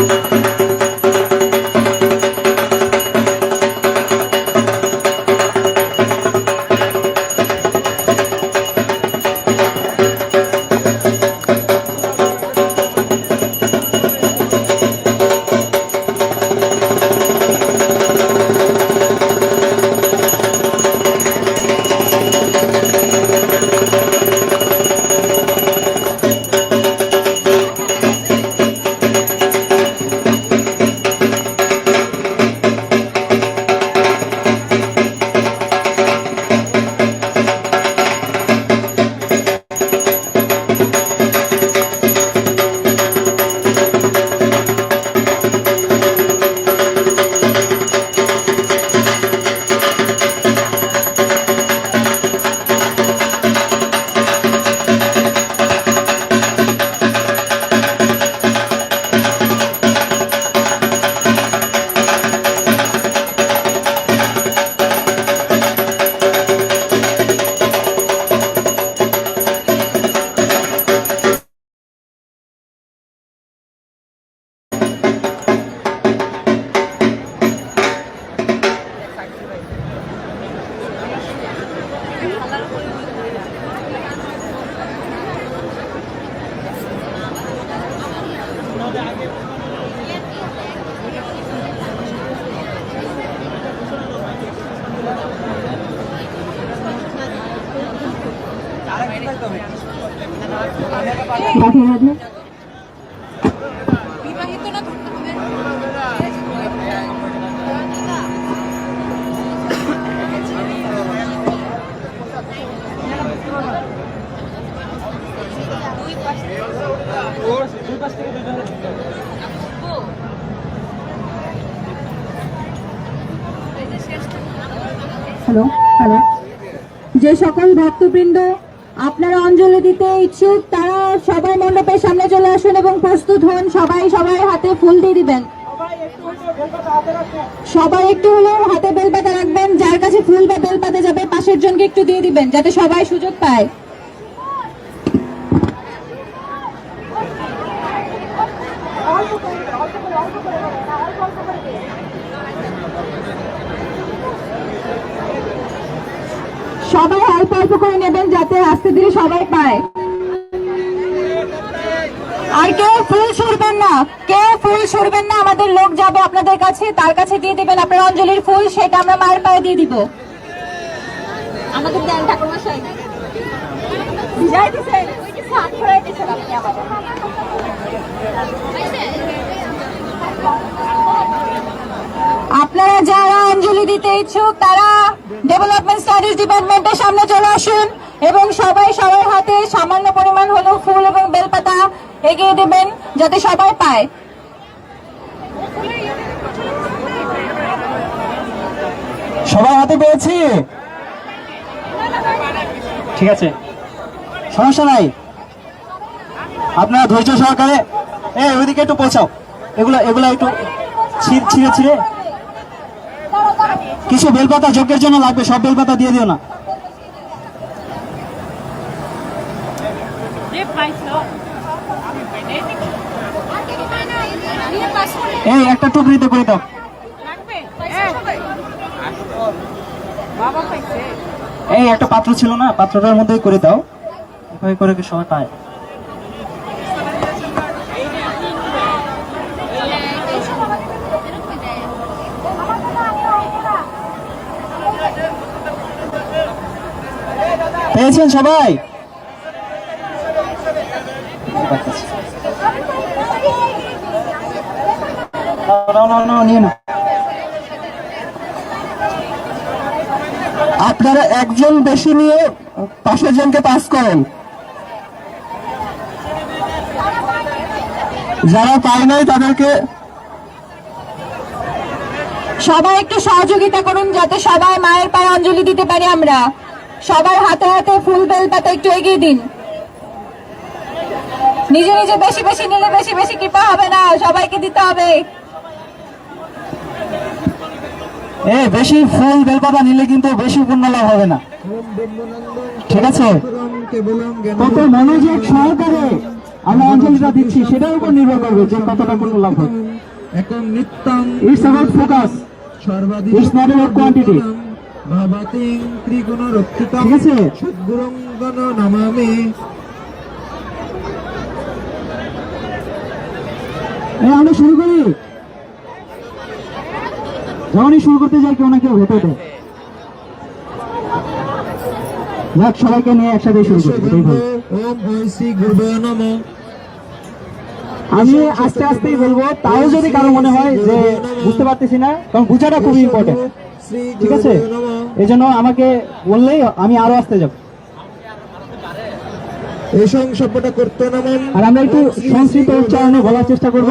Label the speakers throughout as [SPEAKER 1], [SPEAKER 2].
[SPEAKER 1] Thank you. Radhe Radhe hello hello যে সকল ভক্তবৃন্দ আপনারা অঞ্জলি দিতে ইচ্ছুক, তারা সবাই মণ্ডপের সামনে চলে আসুন এবং প্রস্তুত হন, সবাই সবাই হাতে ফুল দিয়ে দিবেন। সবাই একটু হলেও হাতে বেলপাতা রাখবেন, যার কাছে ফুল বা বেলপাতা যাবে, পাশের জনকে একটু দিয়ে দিবেন, যাতে সবাই সুযোগ পায় সবাই অল্প অল্প করে নেবেন যাতে আস্তে ধীরে সবাই পায়। আর কেউ ফুল সরবেন না কেউ ফুল সরবেন না আমাদের লোক যাবে আপনাদের কাছে তার কাছে দিয়ে দিবেন আপনার অঞ্জলির ফুল সেটা আমরা মায়ের পায়ে দিয়ে দিব। আমাদের দেন ঠাকুরমশাই। আমাদের। আপনারা যারা অঞ্জলি দিতে ইচ্ছুক তারা ডেভেলপমেন্ট স্টাডিজ ডিপার্টমেন্টের সামনে চলে আসুন। এবং সবাই সবার হাতে সামান্য পরিমাণ হলেও ফুল এবং বেলপাতা এগিয়ে দেবেন যাতে সবাই পায়।
[SPEAKER 2] সবাই হাতে পেয়েছি। ঠিক আছে। সমস্যা নাই। আপনারা ধৈর্য সহকারে এ, ওইদিকে একটু পৌঁছাও। এগুলো এগুলো একটু ছিঁড়ে ছিঁড়ে ছিঁড়ে। কিছু বেলপাতা যজ্ঞের জন্য লাগবে, সব বেলপাতা দিয়ে দিও না। এই একটা টুকরিতে করে দাও। এই একটা পাত্র ছিল না পাত্রটার মধ্যেই করে দাও। এভাবে করে কি সবাই পায়? পেয়েছেন সবাই? আপনারা একজন বেশি নিয়ে পাশের জনকে পাস করেন। যারা পায় নাই তাদেরকে
[SPEAKER 1] সবাই একটু সহযোগিতা করুন যাতে সবাই মায়ের পায়ে অঞ্জলি দিতে পারি আমরা। সবার হাতে হাতে ফুল বেলপাতা একটু এগিয়ে দিন। নিজে নিজে বেশি বেশি নিলে বেশি বেশি কৃপা হবে না, সবাইকে দিতে হবে।
[SPEAKER 2] এ বেশি ফুল বেলপাতা নিলে কিন্তু বেশি পুণ্য লাভ হবে না ঠিক আছে কত মনোযোগ সহকারে আমরা অঞ্জলিটা দিচ্ছি সেটার উপর নির্ভর করবে যে কতটা পুণ্য লাভ হবে
[SPEAKER 3] একং নিত্যং
[SPEAKER 2] It's about focus.
[SPEAKER 3] সর্বাধিক
[SPEAKER 2] It's not about quantity.
[SPEAKER 3] ভাবাতিং ত্রিগুণ রক্ষিতং
[SPEAKER 2] ঠিক আছে?
[SPEAKER 3] সদ্গুরুং গণ নমামি
[SPEAKER 2] আমরা শুরু করি যখনই শুরু করতে যাই, কেউ না কেউ ওঠে যাক, সবাইকে নিয়ে একসাথে শুরু করি এটাই ভালো।
[SPEAKER 3] ওম ওই শ্রী গুরুবে নমঃ
[SPEAKER 2] আমি আস্তে আস্তেই বলব, তাও যদি কারও মনে হয় যে বুঝতে পারতেছি না, কারণ বুঝাটা খুবই ইম্পর্টেন্ট ঠিক আছে? এই জন্য আমাকে বললেই আমি আরও আসতে যাব।
[SPEAKER 3] এই করতে
[SPEAKER 2] আর আমরা একটু সংস্কৃত উচ্চারণে বলার চেষ্টা করব।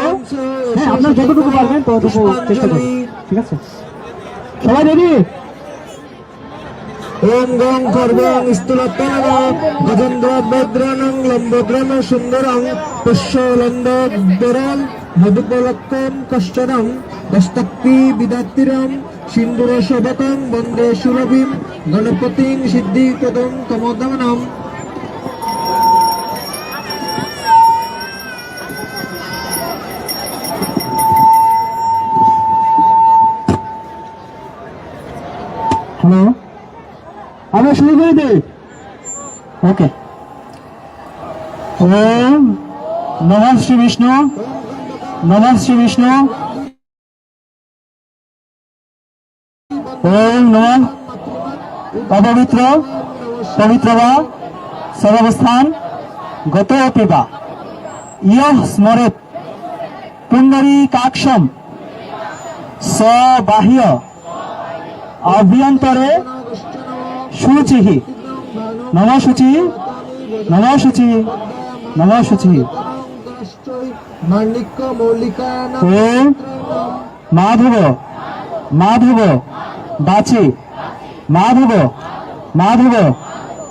[SPEAKER 2] হ্যাঁ আপনার যতটুকু পারবেন ততটুকু চেষ্টা করবেন ঠিক আছে? সবাই রেডি
[SPEAKER 3] ওম গং খর্বং স্থূলতনম গজেন্দ্র ভদ্রানং লম্বদ্রম সুন্দরং মধুপলক্কম কষ্টরম দস্তক্তি সিন্দুর শোভকং বন্দে সুরভিম গণপতিং সিদ্ধিপ্রদং তমোদমনম
[SPEAKER 2] হ্যালো আমরা শুরু করে দিই ওকে ওম নম শ্রী বিষ্ণু নম শ্রী বিষ্ণু ওম নম অপবিত্র পবিত্র বা সর্বাবস্থান গত পিবা ইয় স্মরেত পুণ্ডরী কাক্ষম সবাহ্য অভ্যন্তরে শুচিহি নম শুচি নম শুচি নম শুচি
[SPEAKER 3] মাণিক্য মৌলিকায়ন
[SPEAKER 2] ওম মাধব মাধব, বাচি, মাধব মাধব,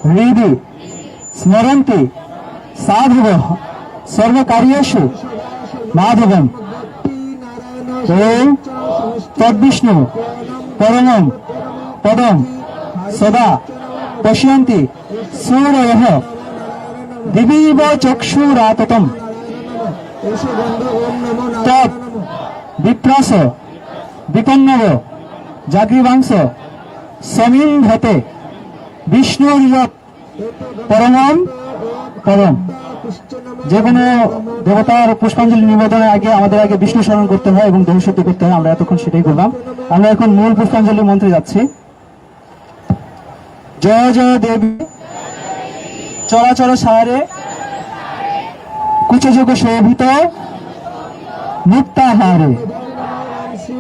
[SPEAKER 2] হৃদি, স্মরন্তি, সাধব সর্বকার্যেষু মাধবম। ওম তদ্বিষ্ণু পরমম, পদম, সদা, পশ্যন্তি সূরয় দিবীব চক্ষুরাততম
[SPEAKER 3] নমঃ
[SPEAKER 2] বিপ্রাস, বিপন্নব, জাগ্রীবাংশ ঘতে বিষ্ণুর পরমম পরম যে কোনো দেবতার পুষ্পাঞ্জলি নিবেদনের আগে আমাদের আগে বিষ্ণু স্মরণ করতে হয় এবং দহশুদ্ধ করতে হয়, আমরা এতক্ষণ সেটাই করলাম। আমরা এখন মূল পুষ্পাঞ্জলি মন্ত্রে যাচ্ছি। জয় জয় দেবী। চরাচর সারে। কুচযোগ শোভিত। মুক্তাহারে।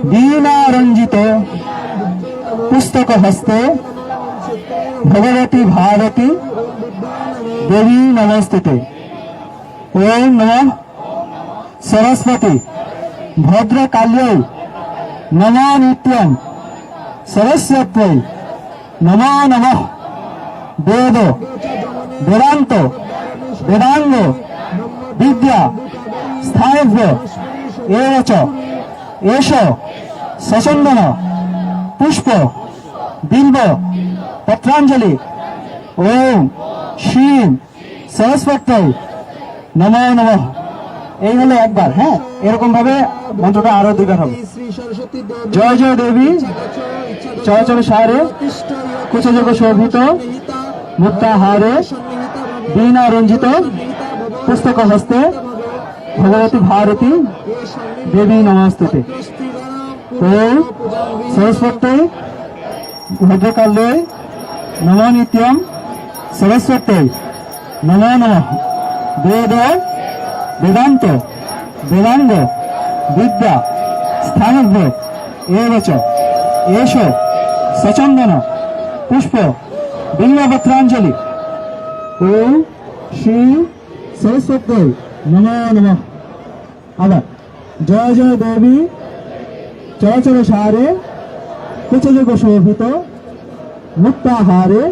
[SPEAKER 2] দীনা রঞ্জিত পুস্তক হস্তে। ভগবতী ভারতী। দেবী নমস্তুতে। ওম নম সরস্বতী। ভদ্রকাল্যৈ নম নিত্যম। সরস্বত্যৈ নম নম। বেদ বেদান্ত। বেদাঙ্গ। বিদ্যা। স্থায়ব্য এর চ এষ। সচন্দন। পুষ্প। বিল্ব। পত্রাঞ্জলি। ওম। শ্রীম সরস্বতী। নম নম। এই হলো একবার হ্যাঁ? এরকম ভাবে মন্ত্রটা আরও দুইবার হবে। জয় জয় দেবী। চরাচর সারে। কুচযোগ শোভিত। মুক্তাহারে বীণা রঞ্জিত। পুস্তক হস্তে। ভগবতী ভারতী। দেবী নমস্তুতে। ওম সরস্বতী। ভদ্রকাল্যে নম নিত্যম। সরস্বতী। নম নম। বেদ বেদান্ত, বেদাঙ্গ, বিদ্যা স্থানভ্য এব চ এষ সচন্দন, পুষ্প বিল্লপত্রাঞ্জলি ওম শ্রী সরস্বতী নম নম। আবার জয় জয় দেবী চরাচর সারে কুচযোগ শোভিত মুক্তাহারে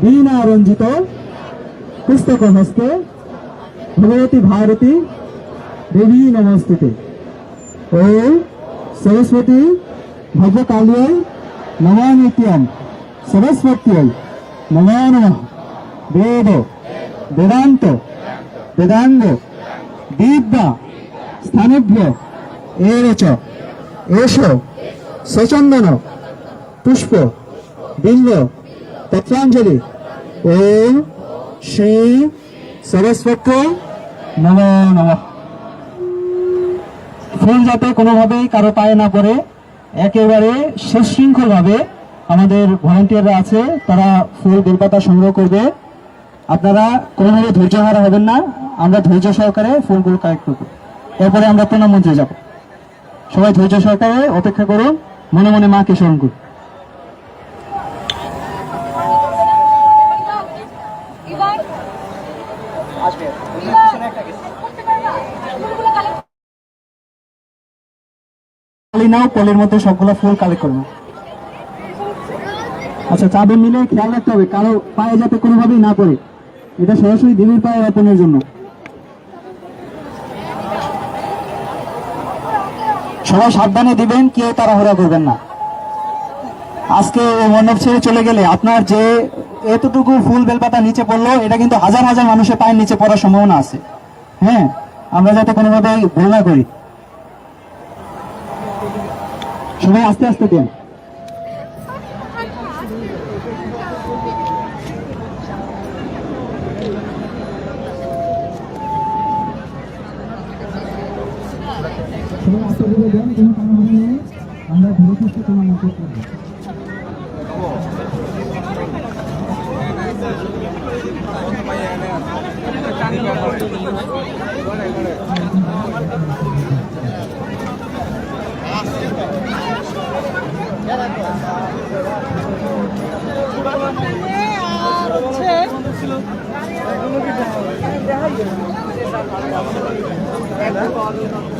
[SPEAKER 2] বীণা রঞ্জিত পুস্তক হস্তে ভগবতী ভারতী দেবী নমস্তুতে ওম সরস্বতী ভদ্রকাল্যৈ নম নিত্যম সরস্বত্যৈ নম বেদ বেদান্ত বেদাঙ্গ বিদ্যা স্থানেভ্য এরচ এসো সচন্দন পুষ্প বিল্ব পত্রাঞ্জলি ওম শ্রী সরস্বতী নম নম। ফুল যাতে কোনোভাবেই কারও পায়ে না পড়ে, একেবারে সুশৃঙ্খলভাবে আমাদের ভলান্টিয়াররা আছে, তারা ফুল বেলপাতা সংগ্রহ করবে। আপনারা কোনোভাবে ধৈর্য হারা হবেন না, আমরা ধৈর্য সহকারে ফুলগুলো কালেক্ট করব। এরপরে আমরা প্রণাম মন্ত্রে যাব। সবাই ধৈর্য সহকারে অপেক্ষা করুন, মনে মনে মাকে স্মরণ করুন। খালি নাও, কলের মধ্যে সবগুলো ফুল কালেক্ট করব আচ্ছা চাদর নিলে খেয়াল রাখতে হবে, কারও পায়ে যাতে কোনোভাবেই না পড়ে। এটা সরাসরি দেবীর পায়ে অর্পণের জন্য। সবাই সাবধানে দিবেন, কেউ তাড়াহুড়া করবেন না। আজকে মণ্ডপ ছেড়ে চলে গেলে আপনার যে এতটুকু ফুল বেলপাতা নিচে পড়ল, এটা কিন্তু হাজার হাজার মানুষের পায়ের নিচে পড়ার সম্ভাবনা আছে। হ্যাঁ আমরা যাতে কোনোভাবে ভুল না করি। সবাই আস্তে আস্তে দেন। আমরা ধীরে সুস্থে তোমার মতো Ayo, Pak.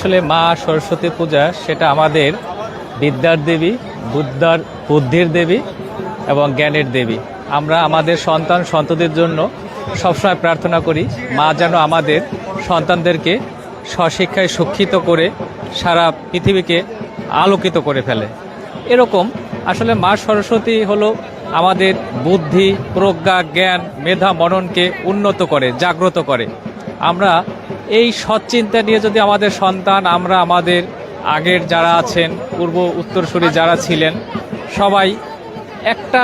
[SPEAKER 4] আসলে মা সরস্বতী পূজা, সেটা আমাদের বিদ্যার দেবী, বুদ্ধার বুদ্ধির দেবী এবং জ্ঞানের দেবী। আমরা আমাদের সন্তান, সন্ততির জন্য সবসময় প্রার্থনা করি, মা যেন আমাদের সন্তানদেরকে স্বশিক্ষায় শিক্ষিত করে সারা পৃথিবীকে আলোকিত করে ফেলে। এরকম আসলে মা সরস্বতী হলো আমাদের বুদ্ধি, প্রজ্ঞা, জ্ঞান, মেধা, মননকে উন্নত করে, জাগ্রত করে। আমরা এই সচ্চিন্তা নিয়ে যদি আমাদের সন্তান, আমরা আমাদের আগের যারা আছেন, পূর্ব উত্তরসূরি যারা ছিলেন, সবাই একটা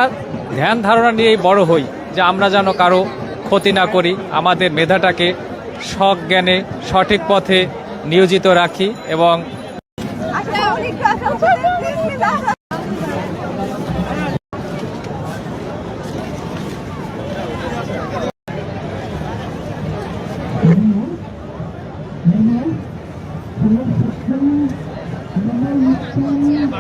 [SPEAKER 4] ধ্যান ধারণা নিয়েই বড় হই যে আমরা যেন কারও ক্ষতি না করি, আমাদের মেধাটাকে সজ্ঞানে, সঠিক পথে নিয়োজিত রাখি এবং